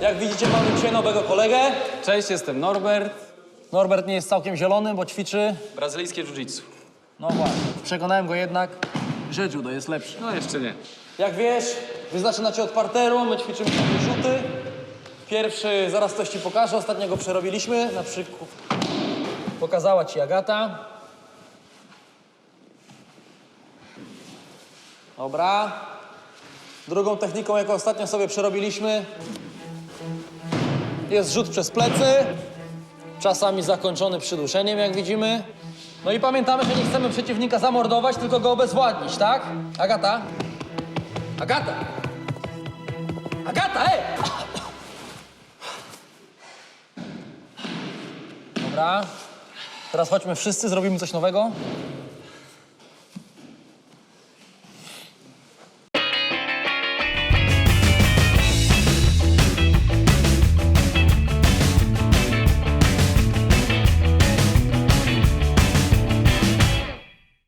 Jak widzicie, mamy dzisiaj nowego kolegę. Cześć, jestem Norbert. Norbert nie jest całkiem zielony, bo ćwiczy. Brazylijskie jiu-jitsu. No właśnie, przekonałem go jednak, że judo jest lepsze. No jeszcze nie. Jak wiesz, wy zaczynacie od parteru, my ćwiczymy takie rzuty. Pierwszy, zaraz coś ci pokażę, ostatniego przerobiliśmy, na przykład pokazała ci Agata. Dobra. Drugą techniką, jaką ostatnio sobie przerobiliśmy, jest rzut przez plecy, czasami zakończony przyduszeniem, jak widzimy. No i pamiętamy, że nie chcemy przeciwnika zamordować, tylko go obezwładnić, tak? Agata? Agata! Agata, ej! Dobra. Teraz chodźmy wszyscy, zrobimy coś nowego.